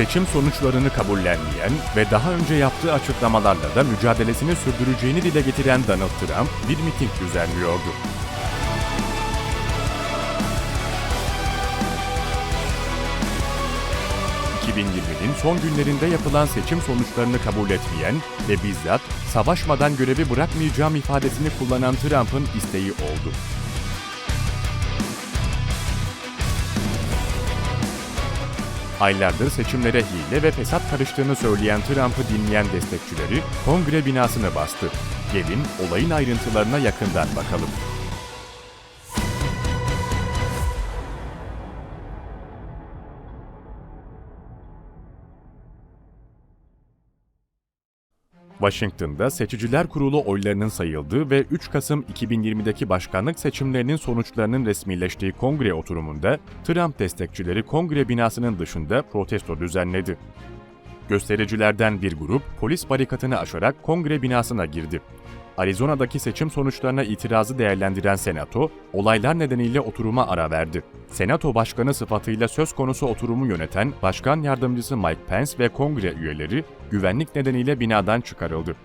Seçim sonuçlarını kabullenmeyen ve daha önce yaptığı açıklamalarla da mücadelesini sürdüreceğini dile getiren Donald Trump bir miting düzenliyordu. ...2020'nin son günlerinde yapılan seçim sonuçlarını kabul etmeyen ve bizzat savaşmadan görevi bırakmayacağım ifadesini kullanan Trump'ın isteği oldu. Aylardır seçimlere hile ve fesat karıştığını söyleyen Trump'ı dinleyen destekçileri kongre binasını bastı. Gelin olayın ayrıntılarına yakından bakalım. Washington'da Seçiciler Kurulu oylarının sayıldığı ve 3 Kasım 2020'deki başkanlık seçimlerinin sonuçlarının resmileştiği kongre oturumunda Trump destekçileri kongre binasının dışında protesto düzenledi. Göstericilerden bir grup polis barikatını aşarak kongre binasına girdi. Arizona'daki seçim sonuçlarına itirazı değerlendiren Senato, olaylar nedeniyle oturuma ara verdi. Senato Başkanı sıfatıyla söz konusu oturumu yöneten Başkan Yardımcısı Mike Pence ve kongre üyeleri güvenlik nedeniyle binadan çıkarıldı.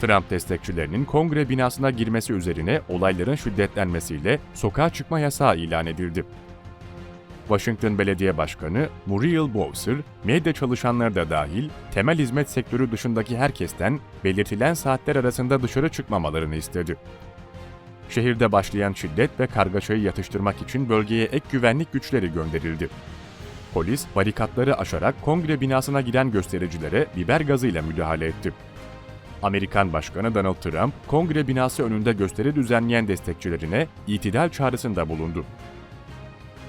Trump destekçilerinin kongre binasına girmesi üzerine olayların şiddetlenmesiyle sokağa çıkma yasağı ilan edildi. Washington Belediye Başkanı Muriel Bowser, medya çalışanları da dahil temel hizmet sektörü dışındaki herkesten belirtilen saatler arasında dışarı çıkmamalarını istedi. Şehirde başlayan şiddet ve kargaşayı yatıştırmak için bölgeye ek güvenlik güçleri gönderildi. Polis barikatları aşarak kongre binasına giren göstericilere biber gazıyla müdahale etti. Amerikan Başkanı Donald Trump, kongre binası önünde gösteri düzenleyen destekçilerine itidal çağrısında bulundu.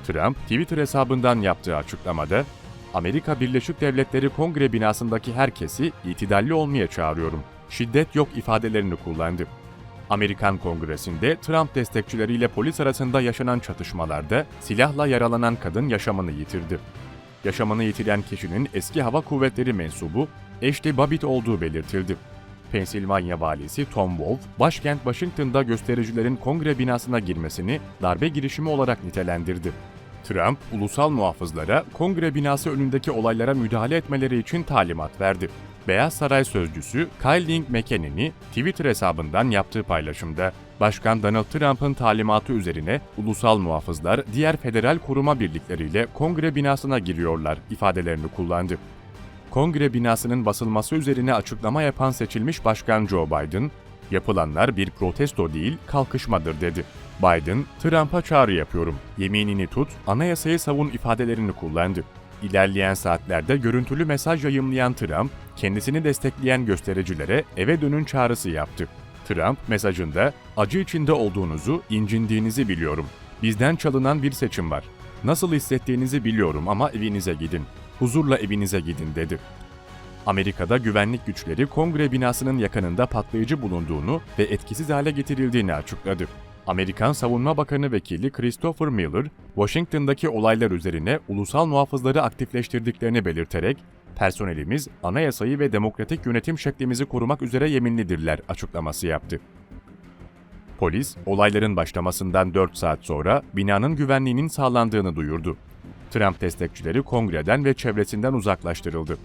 Trump, Twitter hesabından yaptığı açıklamada, Amerika Birleşik Devletleri Kongre binasındaki herkesi itidalli olmaya çağırıyorum. Şiddet yok ifadelerini kullandı. Amerikan Kongresi'nde Trump destekçileriyle polis arasında yaşanan çatışmalarda silahla yaralanan kadın yaşamını yitirdi. Yaşamını yitiren kişinin eski hava kuvvetleri mensubu Ashley Babbitt olduğu belirtildi. Pensilvanya valisi Tom Wolf, başkent Washington'da göstericilerin kongre binasına girmesini darbe girişimi olarak nitelendirdi. Trump, ulusal muhafızlara kongre binası önündeki olaylara müdahale etmeleri için talimat verdi. Beyaz Saray sözcüsü Kyle Link McEnany, Twitter hesabından yaptığı paylaşımda, Başkan Donald Trump'ın talimatı üzerine ulusal muhafızlar diğer federal koruma birlikleriyle kongre binasına giriyorlar ifadelerini kullandı. Kongre binasının basılması üzerine açıklama yapan seçilmiş Başkan Joe Biden, yapılanlar bir protesto değil, kalkışmadır dedi. Biden, Trump'a çağrı yapıyorum, yeminini tut, anayasayı savun ifadelerini kullandı. İlerleyen saatlerde görüntülü mesaj yayımlayan Trump, kendisini destekleyen göstericilere eve dönün çağrısı yaptı. Trump mesajında, acı içinde olduğunuzu, incindiğinizi biliyorum. Bizden çalınan bir seçim var. Nasıl hissettiğinizi biliyorum ama evinize gidin. Huzurla evinize gidin dedi. Amerika'da güvenlik güçleri kongre binasının yakınında patlayıcı bulunduğunu ve etkisiz hale getirildiğini açıkladı. Amerikan Savunma Bakanı Vekili Christopher Miller, Washington'daki olaylar üzerine ulusal muhafızları aktifleştirdiklerini belirterek, personelimiz anayasayı ve demokratik yönetim şeklimizi korumak üzere yeminlidirler açıklaması yaptı. Polis, olayların başlamasından 4 saat sonra binanın güvenliğinin sağlandığını duyurdu. Trump destekçileri kongreden ve çevresinden uzaklaştırıldı.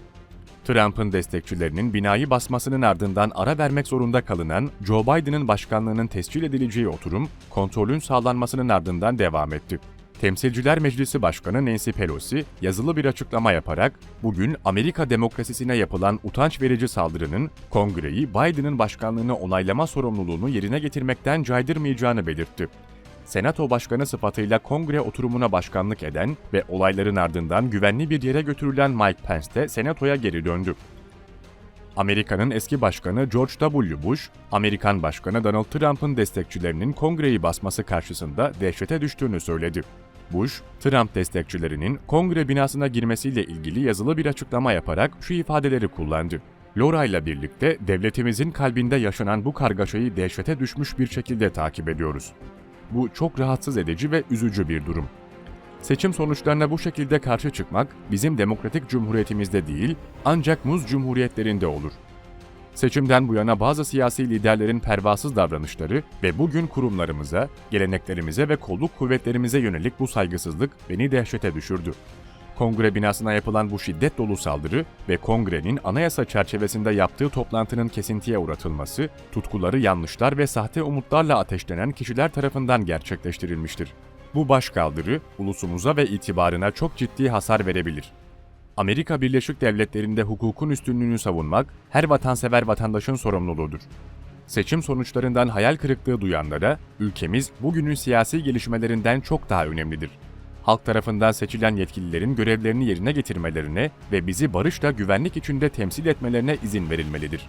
Trump'ın destekçilerinin binayı basmasının ardından ara vermek zorunda kalınan Joe Biden'ın başkanlığının tescil edileceği oturum, kontrolün sağlanmasının ardından devam etti. Temsilciler Meclisi Başkanı Nancy Pelosi yazılı bir açıklama yaparak bugün Amerika demokrasisine yapılan utanç verici saldırının Kongreyi Biden'ın başkanlığını onaylama sorumluluğunu yerine getirmekten caydırmayacağını belirtti. Senato Başkanı sıfatıyla kongre oturumuna başkanlık eden ve olayların ardından güvenli bir yere götürülen Mike Pence de Senato'ya geri döndü. Amerika'nın eski başkanı George W. Bush, Amerikan Başkanı Donald Trump'ın destekçilerinin kongreyi basması karşısında dehşete düştüğünü söyledi. Bush, Trump destekçilerinin kongre binasına girmesiyle ilgili yazılı bir açıklama yaparak şu ifadeleri kullandı. Laura ile birlikte devletimizin kalbinde yaşanan bu kargaşayı dehşete düşmüş bir şekilde takip ediyoruz. Bu çok rahatsız edici ve üzücü bir durum. Seçim sonuçlarına bu şekilde karşı çıkmak bizim demokratik cumhuriyetimizde değil, ancak muz cumhuriyetlerinde olur. Seçimden bu yana bazı siyasi liderlerin pervasız davranışları ve bugün kurumlarımıza, geleneklerimize ve kolluk kuvvetlerimize yönelik bu saygısızlık beni dehşete düşürdü. Kongre binasına yapılan bu şiddet dolu saldırı ve kongrenin anayasa çerçevesinde yaptığı toplantının kesintiye uğratılması, tutkuları yanlışlar ve sahte umutlarla ateşlenen kişiler tarafından gerçekleştirilmiştir. Bu başkaldırı ulusumuza ve itibarına çok ciddi hasar verebilir. Amerika Birleşik Devletleri'nde hukukun üstünlüğünü savunmak her vatansever vatandaşın sorumluluğudur. Seçim sonuçlarından hayal kırıklığı duyanlara ülkemiz bugünün siyasi gelişmelerinden çok daha önemlidir. Halk tarafından seçilen yetkililerin görevlerini yerine getirmelerine ve bizi barışla güvenlik içinde temsil etmelerine izin verilmelidir.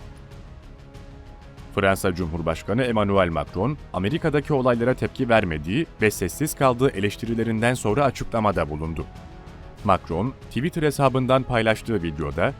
Fransa Cumhurbaşkanı Emmanuel Macron, Amerika'daki olaylara tepki vermediği ve sessiz kaldığı eleştirilerinden sonra açıklamada bulundu. Macron, Twitter hesabından paylaştığı videoda,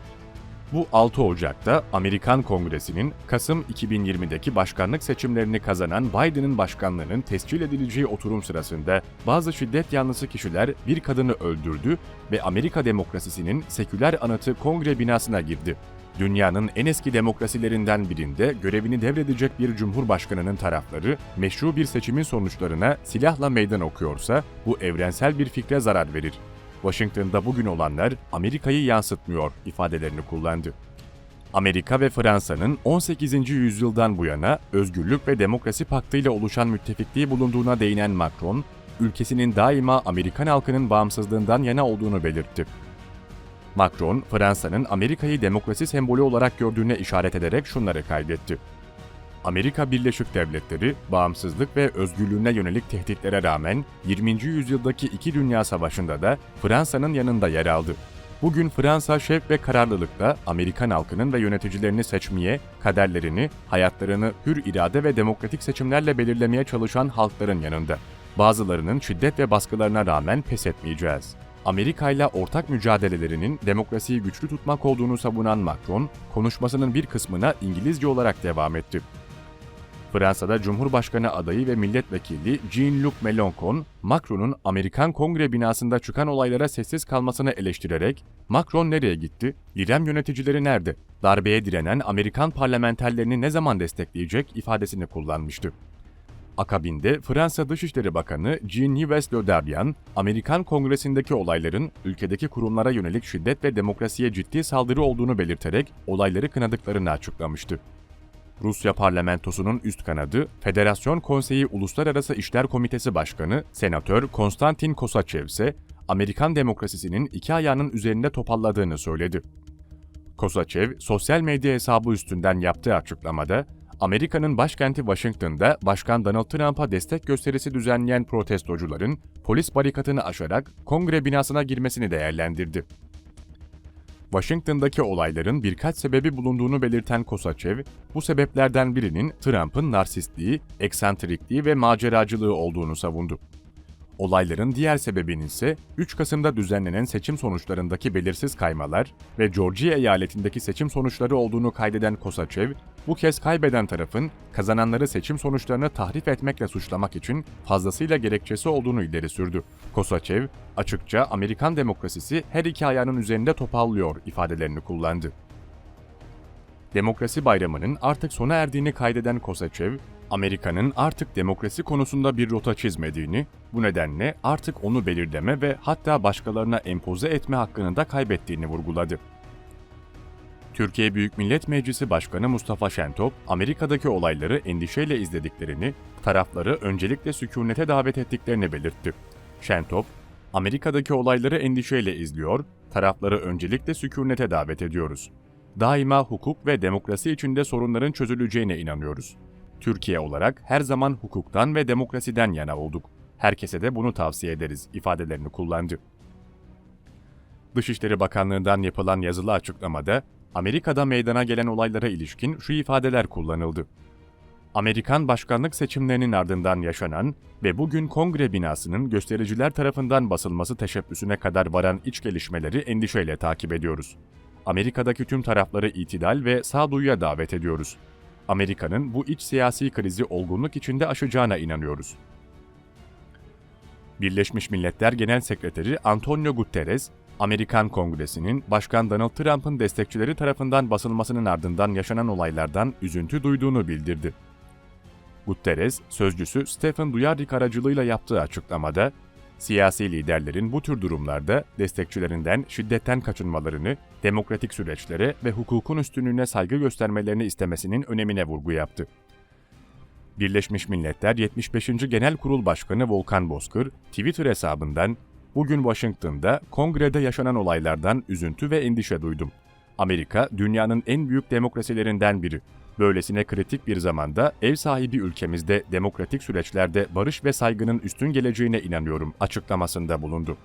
bu 6 Ocak'ta Amerikan Kongresi'nin Kasım 2020'deki başkanlık seçimlerini kazanan Biden'ın başkanlığının tescil edileceği oturum sırasında bazı şiddet yanlısı kişiler bir kadını öldürdü ve Amerika demokrasisinin seküler anıtı kongre binasına girdi. Dünyanın en eski demokrasilerinden birinde görevini devredecek bir cumhurbaşkanının tarafları meşru bir seçimin sonuçlarına silahla meydan okuyorsa bu evrensel bir fikre zarar verir. Washington'da bugün olanlar Amerika'yı yansıtmıyor ifadelerini kullandı. Amerika ve Fransa'nın 18. yüzyıldan bu yana özgürlük ve demokrasi paktıyla oluşan müttefikliği bulunduğuna değinen Macron, ülkesinin daima Amerikan halkının bağımsızlığından yana olduğunu belirtti. Macron, Fransa'nın Amerika'yı demokrasi sembolü olarak gördüğüne işaret ederek şunları kaydetti. Amerika Birleşik Devletleri, bağımsızlık ve özgürlüğüne yönelik tehditlere rağmen 20. yüzyıldaki iki dünya savaşında da Fransa'nın yanında yer aldı. Bugün Fransa şevk ve kararlılıkla Amerikan halkının ve yöneticilerini seçmeye, kaderlerini, hayatlarını hür irade ve demokratik seçimlerle belirlemeye çalışan halkların yanında. Bazılarının şiddet ve baskılarına rağmen pes etmeyeceğiz. Amerika ile ortak mücadelelerinin demokrasiyi güçlü tutmak olduğunu savunan Macron, konuşmasının bir kısmına İngilizce olarak devam etti. Fransa'da Cumhurbaşkanı adayı ve milletvekili Jean-Luc Mélenchon, Macron'un Amerikan Kongre binasında çıkan olaylara sessiz kalmasını eleştirerek, Macron nereye gitti, İrem yöneticileri nerede, darbeye direnen Amerikan parlamenterlerini ne zaman destekleyecek ifadesini kullanmıştı. Akabinde Fransa Dışişleri Bakanı Jean-Yves Le Drian, Amerikan Kongresi'ndeki olayların ülkedeki kurumlara yönelik şiddet ve demokrasiye ciddi saldırı olduğunu belirterek olayları kınadıklarını açıklamıştı. Rusya parlamentosunun üst kanadı, Federasyon Konseyi Uluslararası İşler Komitesi Başkanı, Senatör Konstantin Kosaçev ise Amerikan demokrasisinin iki ayağının üzerinde topalladığını söyledi. Kosaçev, sosyal medya hesabı üstünden yaptığı açıklamada, Amerika'nın başkenti Washington'da Başkan Donald Trump'a destek gösterisi düzenleyen protestocuların polis barikatını aşarak kongre binasına girmesini değerlendirdi. Washington'daki olayların birkaç sebebi bulunduğunu belirten Kosaçev, bu sebeplerden birinin Trump'ın narsistliği, eksantrikliği ve maceracılığı olduğunu savundu. Olayların diğer sebebinin ise 3 Kasım'da düzenlenen seçim sonuçlarındaki belirsiz kaymalar ve Georgia eyaletindeki seçim sonuçları olduğunu kaydeden Kosaçev, bu kez kaybeden tarafın kazananları seçim sonuçlarını tahrif etmekle suçlamak için fazlasıyla gerekçesi olduğunu ileri sürdü. Kosaçev, açıkça Amerikan demokrasisi her iki ayağının üzerinde topallıyor ifadelerini kullandı. Demokrasi bayramının artık sona erdiğini kaydeden Kosaçev, Amerika'nın artık demokrasi konusunda bir rota çizmediğini, bu nedenle artık onu belirleme ve hatta başkalarına empoze etme hakkını da kaybettiğini vurguladı. Türkiye Büyük Millet Meclisi Başkanı Mustafa Şentop, Amerika'daki olayları endişeyle izlediklerini, tarafları öncelikle sükunete davet ettiklerini belirtti. Şentop, Amerika'daki olayları endişeyle izliyor, tarafları öncelikle sükunete davet ediyoruz. Daima hukuk ve demokrasi içinde sorunların çözüleceğine inanıyoruz. Türkiye olarak her zaman hukuktan ve demokrasiden yana olduk. Herkese de bunu tavsiye ederiz ifadelerini kullandı. Dışişleri Bakanlığı'ndan yapılan yazılı açıklamada Amerika'da meydana gelen olaylara ilişkin şu ifadeler kullanıldı. Amerikan başkanlık seçimlerinin ardından yaşanan ve bugün kongre binasının göstericiler tarafından basılması teşebbüsüne kadar varan iç gelişmeleri endişeyle takip ediyoruz. Amerika'daki tüm tarafları itidal ve sağduyuya davet ediyoruz. Amerika'nın bu iç siyasi krizi olgunluk içinde aşacağına inanıyoruz. Birleşmiş Milletler Genel Sekreteri Antonio Guterres, Amerikan Kongresi'nin Başkan Donald Trump'ın destekçileri tarafından basılmasının ardından yaşanan olaylardan üzüntü duyduğunu bildirdi. Guterres, sözcüsü Stephen Dujarric aracılığıyla yaptığı açıklamada, Siyasi liderlerin bu tür durumlarda destekçilerinden şiddetten kaçınmalarını, demokratik süreçlere ve hukukun üstünlüğüne saygı göstermelerini istemesinin önemine vurgu yaptı. Birleşmiş Milletler 75. Genel Kurul Başkanı Volkan Bozkır, Twitter hesabından Bugün Washington'da kongrede yaşanan olaylardan üzüntü ve endişe duydum. Amerika dünyanın en büyük demokrasilerinden biri. Böylesine kritik bir zamanda ev sahibi ülkemizde demokratik süreçlerde barış ve saygının üstün geleceğine inanıyorum açıklamasında bulundu.